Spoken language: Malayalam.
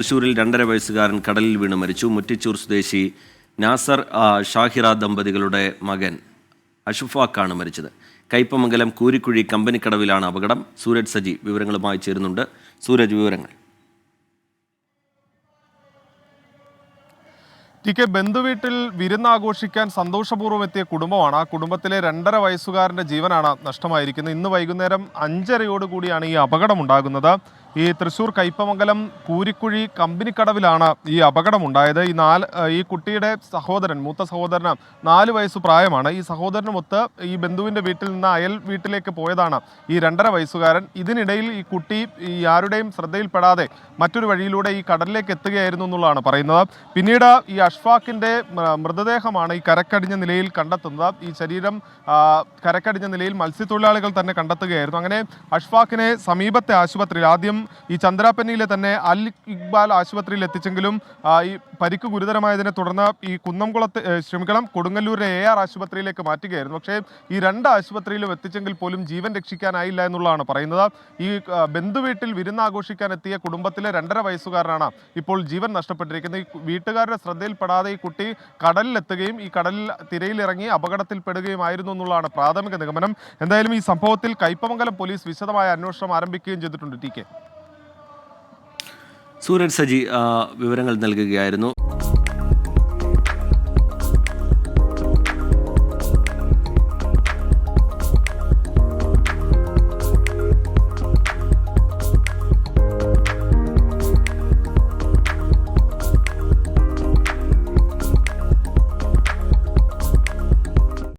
തൃശൂരിൽ രണ്ടര വയസ്സുകാരൻ കടലിൽ വീണ് മരിച്ചു. മുറ്റിച്ചൂർ സ്വദേശി നാസർ ഷാഹിറ ദമ്പതികളുടെ മകൻ അഷുഫാക്കാണ് മരിച്ചത്. കയ്പമംഗലം കൂരിക്കുഴി കമ്പനിക്കടവിലാണ് അപകടം. സൂരജ് സജി വിവരങ്ങളുമായി ചേരുന്നുണ്ട്. സൂരജ് വിവരങ്ങൾ. ടി കെ ബന്ധുവീട്ടിൽ വിരുന്നാഘോഷിക്കാൻ സന്തോഷപൂർവം എത്തിയ കുടുംബമാണ്. ആ കുടുംബത്തിലെ രണ്ടര വയസ്സുകാരന്റെ ജീവനാണ് നഷ്ടമായിരിക്കുന്നത്. ഇന്ന് വൈകുന്നേരം അഞ്ചരയോടുകൂടിയാണ് ഈ അപകടമുണ്ടാകുന്നത്. ഈ തൃശൂർ കയ്പമംഗലം കൂരിക്കുഴി കമ്പനിക്കടവിലാണ് ഈ അപകടമുണ്ടായത്. ഈ നാല് ഈ കുട്ടിയുടെ സഹോദരൻ മൂത്ത സഹോദരൻ നാല് വയസ്സ് പ്രായമാണ്. ഈ സഹോദരനുമൊത്ത് ഈ ബന്ധുവിന്റെ വീട്ടിൽ നിന്ന് അയൽ വീട്ടിലേക്ക് പോയതാണ് ഈ രണ്ടര വയസ്സുകാരൻ. ഇതിനിടയിൽ ഈ കുട്ടി ഈ ആരുടെയും ശ്രദ്ധയിൽപ്പെടാതെ മറ്റൊരു വഴിയിലൂടെ ഈ കടലിലേക്ക് എത്തുകയായിരുന്നു എന്നുള്ളതാണ് പറയുന്നത്. പിന്നീട് ഈ അഷ്ഫാഖിന്റെ മൃതദേഹമാണ് ഈ കരക്കടിഞ്ഞ നിലയിൽ കണ്ടെത്തുന്നത്. ഈ ശരീരം കരക്കടിഞ്ഞ നിലയിൽ മത്സ്യത്തൊഴിലാളികൾ തന്നെ കണ്ടെത്തുകയായിരുന്നു. അങ്ങനെ അഷ്ഫാക്കിനെ സമീപത്തെ ആശുപത്രിയിൽ ആദ്യം ഈ ചന്ദ്രാപ്പന്നിയിലെ തന്നെ അൽ ഇക്ബാൽ ആശുപത്രിയിൽ എത്തിച്ചെങ്കിലും ഈ പരിക്ക് ഗുരുതരമായതിനെ തുടർന്ന് ഈ കുന്നംകുളത്ത് ശ്രമിക്കണം കൊടുങ്ങല്ലൂരിലെ എ ആർ ആശുപത്രിയിലേക്ക് മാറ്റുകയായിരുന്നു. പക്ഷേ ഈ രണ്ട് ആശുപത്രിയിലും എത്തിച്ചെങ്കിൽ പോലും ജീവൻ രക്ഷിക്കാനായില്ല എന്നുള്ളതാണ് പറയുന്നത്. ഈ ബന്ധുവീട്ടിൽ വിരുന്നാഘോഷിക്കാൻ എത്തിയ കുടുംബത്തിലെ രണ്ടര വയസ്സുകാരനാണ് ഇപ്പോൾ ജീവൻ നഷ്ടപ്പെട്ടിരിക്കുന്നത്. ഈ വീട്ടുകാരുടെ ശ്രദ്ധയിൽപ്പെടാതെ ഈ കുട്ടി കടലിലെത്തുകയും ഈ കടലിൽ തിരയിലിറങ്ങി അപകടത്തിൽപ്പെടുകയുമായിരുന്നു എന്നുള്ളതാണ് പ്രാഥമിക നിഗമനം. എന്തായാലും ഈ സംഭവത്തിൽ കൈപ്പമംഗലം പോലീസ് വിശദമായ അന്വേഷണം ആരംഭിക്കുകയും ചെയ്തിട്ടുണ്ട് ടി കെ. സൂരജ് സജി വിവരങ്ങൾ നൽകുകയായിരുന്നു.